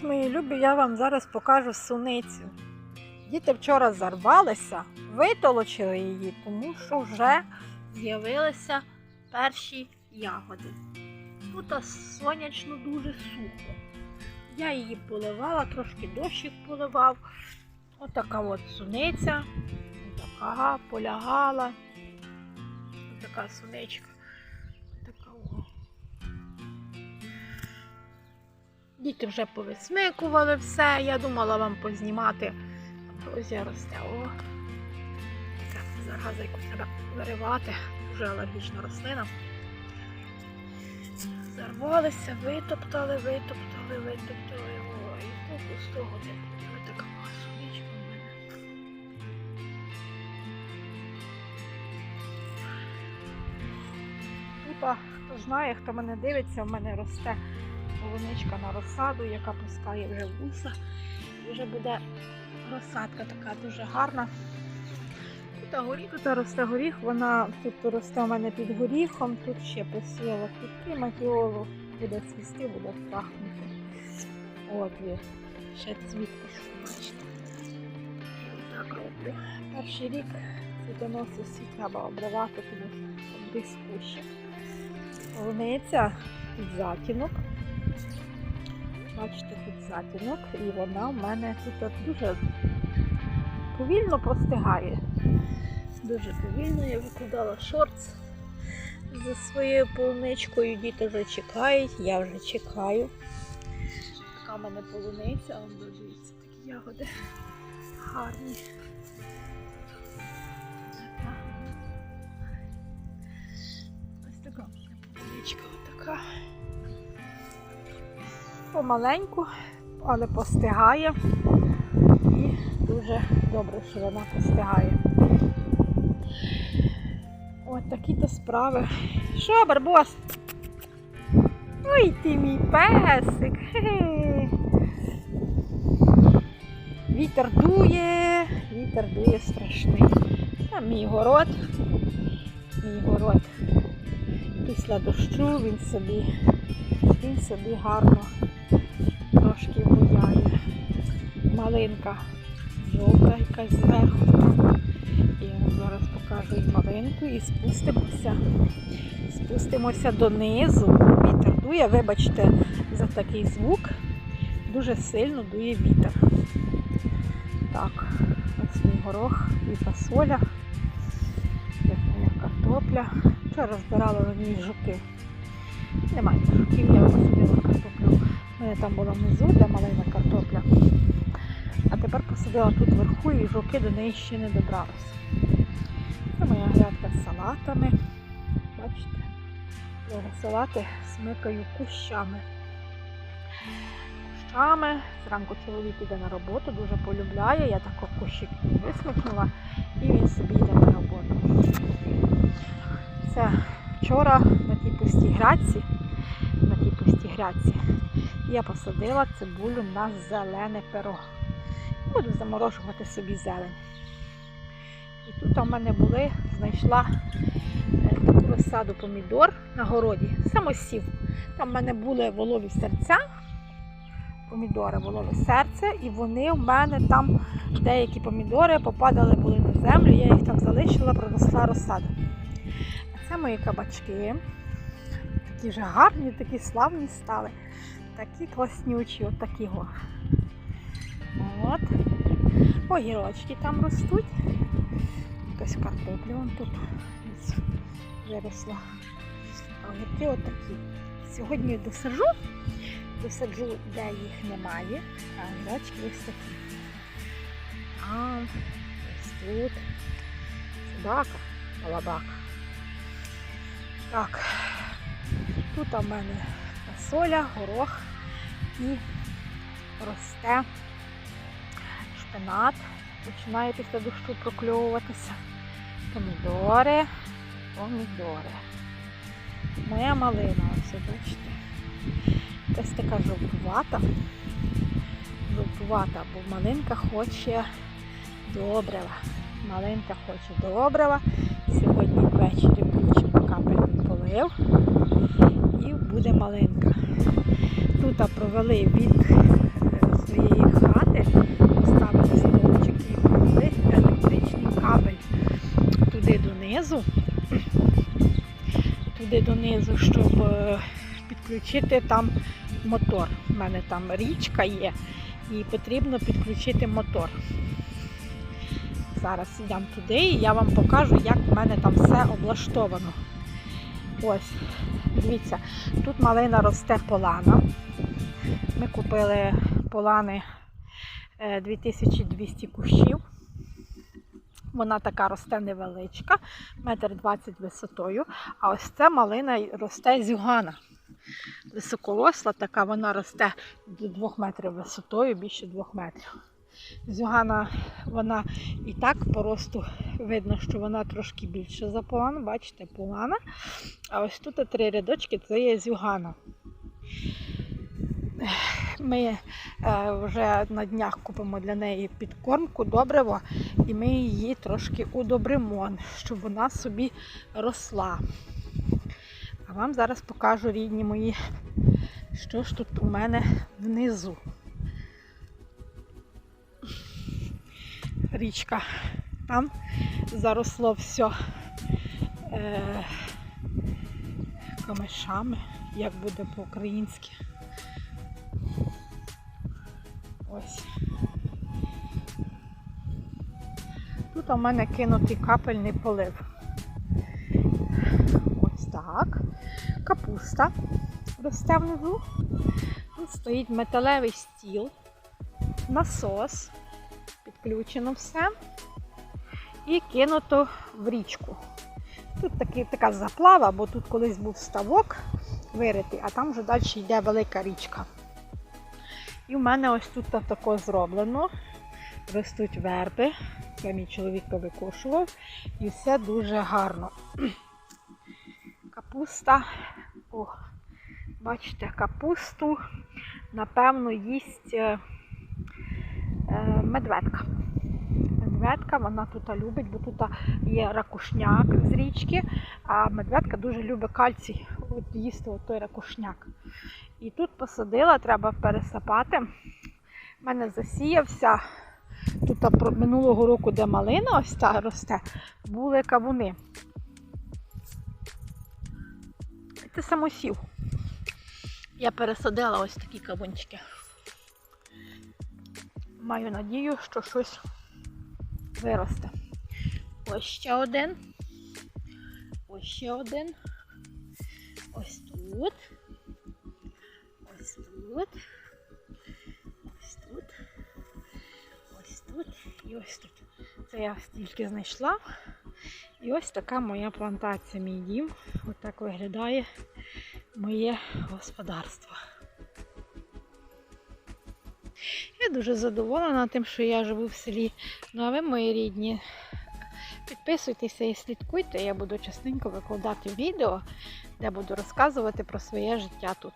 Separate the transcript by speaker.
Speaker 1: Мої любі, я вам зараз покажу суницю. Діти вчора зарвалися, витолочили її, тому що вже з'явилися перші ягоди. Тут сонячно дуже сухо. Я її поливала, трошки дощик поливав. Отака от суниця. Така полягала. Така суничка. Діти вже повисмикували все. Я думала вам познімати. Ось росте. О. Зараза, яку треба виривати. Дуже алергічна рослина. Зарвалися, витоптали, витоптали, витоптали. Ой, і то пустого не буде. Така суничка в мене. Тут, хто знає, хто мене дивиться, в мене росте полуничка на розсаду, яка пускає вже вуса. Вже буде розсадка така дуже гарна. Тут горіх, тут росте горіх, вона тут росте у мене під горіхом, тут ще посіяла квітки, матіолу, буде цвісти, буде пахнути. От він, ще цвіт пішов. Перший рік цвітоноси всі треба обривати, тому що без кущик. Полуниця затінок. Бачите, тут затінок, і вона в мене тут дуже повільно простигає. Дуже повільно я викладала шортс за своєю полуничкою. Діти вже чекають, я вже чекаю. Така в мене полуниця, он дивіться, такі ягоди гарні. Ось така полуничка така. Помаленьку, але постигає. І дуже добре, що вона постигає. От такі то справи. Що, Барбос? Ой, ти мій песик. Вітер дує, вітер дує страшний. А мій город, мій город. Після дощу він собі, він собі гарно трошки гуляє. Малинка жовта якась зверху. Я вам зараз покажу і малинку і спустимося. Спустимося донизу. Вітер дує, вибачте, за такий звук. Дуже сильно дує вітер. Так, ось мій горох і фасоля. Це моя картопля. Вчора збирала на ній жуки. Немає жуків, я мене там була внизу, де малина картопля. А тепер посадила тут вверху і жуки до неї ще не добралися. Це моя грядка з салатами. Бачите, салати смикаю кущами. Кущами. Зранку чоловік іде на роботу, дуже полюбляє. Я тако кущик висмикнула і він собі йде на роботу. Це вчора на тій пустій грядці, на тій пустій грядці я посадила цибулю на зелене перо. Буду заморожувати собі зелень. І тут у мене були, знайшла е, таку розсаду помідор на городі, самосів. Там в мене були волові серця, помідори, волове серце, і вони в мене там деякі помідори попадали були на землю, я їх там залишила, проросла розсада. А це мої кабачки. Такі вже гарні, такі славні стали. Такі класнючі, от такі го. От. Огірочки там ростуть. Якась картопля вон тут виросла. Огірки отакі. Сьогодні досаджу, досаджу, де їх немає, а огірочки ось такі. А, ось тут. Собака, балабака. Так, тут у мене фасоля, горох і росте шпинат. Починає після дощу прокльовуватися. Помідори, помідори. Моя малина, ось бачите. Якась така жовтувата. Жовтувата, бо малинка хоче добрива. Малинка хоче добрива. Сьогодні ввечері включимо капельний полив і буде малинка тут провели від е, своєї хати, поставили стовпчик і провели електричний кабель туди донизу, туди донизу, щоб е, підключити там мотор. У мене там річка є і потрібно підключити мотор. Зараз йдемо туди і я вам покажу, як в мене там все облаштовано. Ось дивіться, тут малина росте полана. Ми купили полани е, 2200 кущів. Вона така росте невеличка, метр двадцять висотою. А ось ця малина росте зюгана. Високоросла така, вона росте до 2 метрів висотою, більше 2 метрів. Зюгана, вона і так по росту видно, що вона трошки більше за полану. Бачите, полана. А ось тут три рядочки це є зюгана. Ми е, вже на днях купимо для неї підкормку, добриво, і ми її трошки удобримо, щоб вона собі росла. А вам зараз покажу, рідні мої, що ж тут у мене внизу. Річка. Там заросло все е, камешами, як буде по-українськи. Ось. Тут у мене кинутий капельний полив. Ось так. Капуста росте внизу. Тут стоїть металевий стіл, насос, підключено все. І кинуто в річку. Тут таки, така заплава, бо тут колись був ставок виритий, а там вже далі йде велика річка. І в мене ось тут тако зроблено. Ростуть верби. Це мій чоловік повикошував. І все дуже гарно. Капуста. О, бачите, капусту, напевно, їсть е, медведка. Медведка, вона тут любить, бо тут є ракушняк з річки, а медведка дуже любить кальцій, от їсти от той ракушняк. І тут посадила, треба пересапати. У мене засіявся. Тут минулого року, де малина ось та росте, були кавуни. Це самосів. Я пересадила ось такі кавунчики. Маю надію, що щось виросте. Ось ще один. Ось ще один. Ось тут. Ось тут. Ось тут. Ось тут і ось тут. Це я стільки знайшла. І ось така моя плантація, мій дім. Ось так виглядає моє господарство. Я дуже задоволена тим, що я живу в селі. Ну а ви, мої рідні, підписуйтеся і слідкуйте. Я буду частенько викладати відео, де буду розказувати про своє життя тут.